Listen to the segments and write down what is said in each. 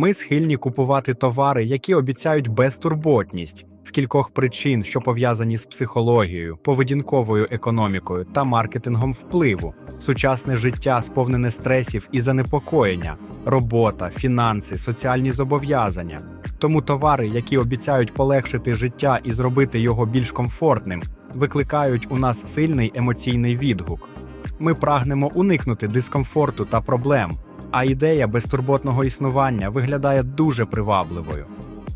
Ми схильні купувати товари, які обіцяють безтурботність з кількох причин, що пов'язані з психологією, поведінковою економікою та маркетингом впливу. Сучасне життя сповнене стресів і занепокоєння, робота, фінанси, соціальні зобов'язання. Тому товари, які обіцяють полегшити життя і зробити його більш комфортним, викликають у нас сильний емоційний відгук. Ми прагнемо уникнути дискомфорту та проблем, а ідея безтурботного існування виглядає дуже привабливою.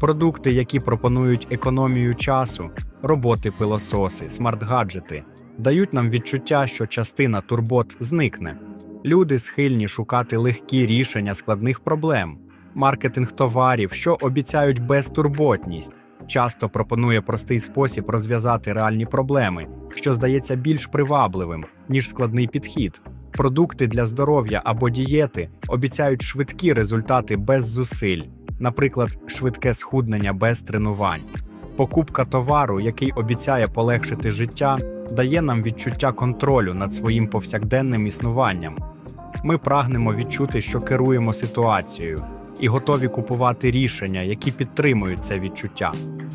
Продукти, які пропонують економію часу, роботи пилососи, смарт-гаджети, дають нам відчуття, що частина турбот зникне. Люди схильні шукати легкі рішення складних проблем. Маркетинг товарів, що обіцяють безтурботність, часто пропонує простий спосіб розв'язати реальні проблеми, що здається більш привабливим, ніж складний підхід. Продукти для здоров'я або дієти обіцяють швидкі результати без зусиль, наприклад, швидке схуднення без тренувань. Покупка товару, який обіцяє полегшити життя, дає нам відчуття контролю над своїм повсякденним існуванням. Ми прагнемо відчути, що керуємо ситуацією, і готові купувати рішення, які підтримують це відчуття.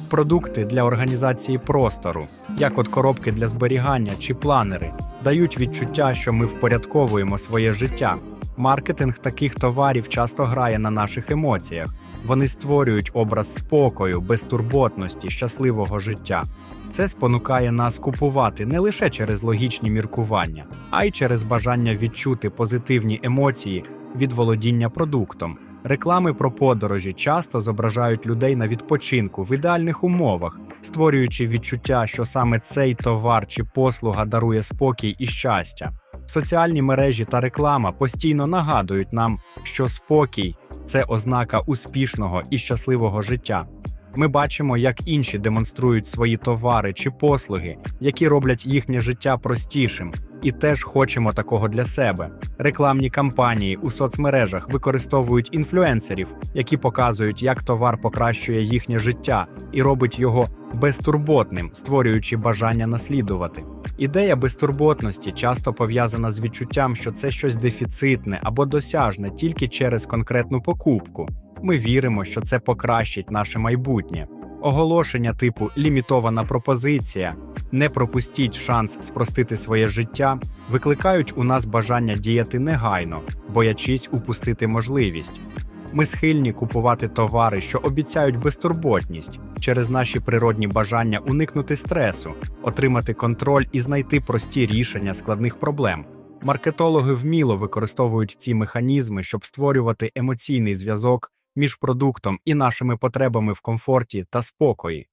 Продукти для організації простору, як от коробки для зберігання чи планери, дають відчуття, що ми впорядковуємо своє життя. Маркетинг таких товарів часто грає на наших емоціях. Вони створюють образ спокою, безтурботності, щасливого життя. Це спонукає нас купувати не лише через логічні міркування, а й через бажання відчути позитивні емоції від володіння продуктом. Реклами про подорожі часто зображають людей на відпочинку в ідеальних умовах, створюючи відчуття, що саме цей товар чи послуга дарує спокій і щастя. Соціальні мережі та реклама постійно нагадують нам, що спокій це ознака успішного і щасливого життя. Ми бачимо, як інші демонструють свої товари чи послуги, які роблять їхнє життя простішим, і теж хочемо такого для себе. Рекламні кампанії у соцмережах використовують інфлюенсерів, які показують, як товар покращує їхнє життя і робить його безтурботним, створюючи бажання наслідувати. Ідея безтурботності часто пов'язана з відчуттям, що це щось дефіцитне або досяжне тільки через конкретну покупку. Ми віримо, що це покращить наше майбутнє. Оголошення типу лімітована пропозиція, не пропустіть шанс спростити своє життя, викликають у нас бажання діяти негайно, боячись упустити можливість. Ми схильні купувати товари, що обіцяють безтурботність через наші природні бажання уникнути стресу, отримати контроль і знайти прості рішення складних проблем. Маркетологи вміло використовують ці механізми, щоб створювати емоційний зв'язок між продуктом і нашими потребами в комфорті та спокої.